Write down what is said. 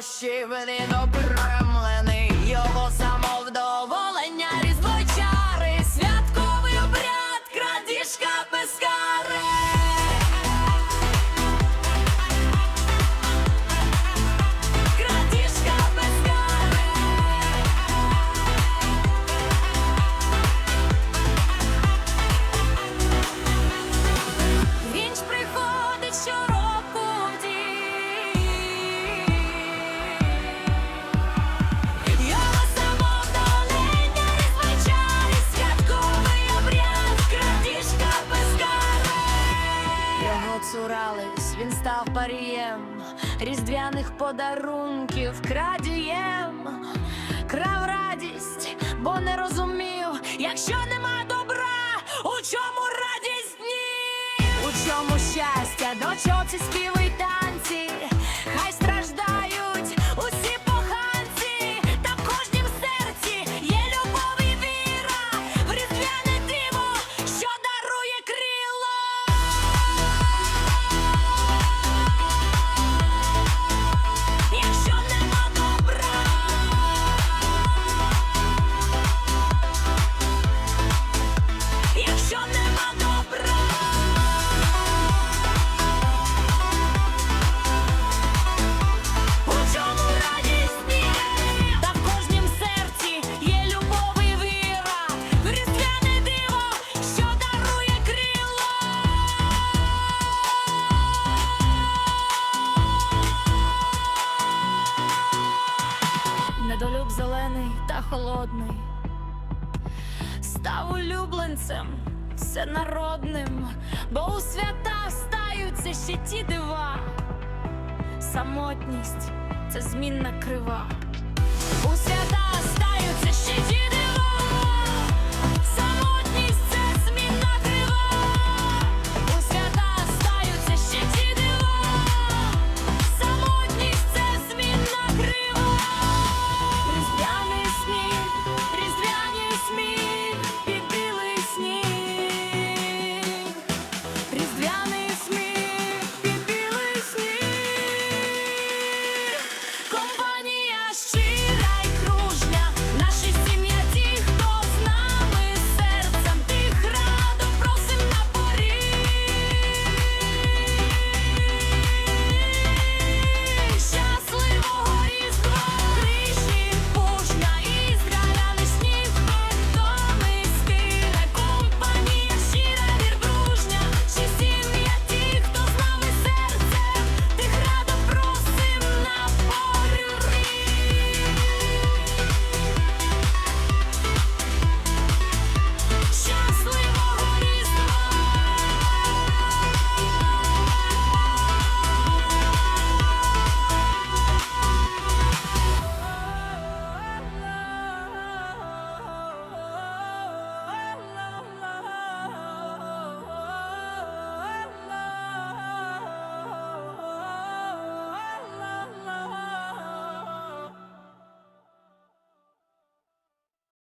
радощів він обремлений, його самовдоволення Його цурались, він став парієм різдвяних подарунків, крадієм, крав радість, бо не розумів, якщо нема добра, у чому радість ні? У чому щастя, до чого ці співи Недолюб зелений та холодний, став улюбленцем всенародним, бо у свята стаються ще ті дива, самотність це змінна крива. У свята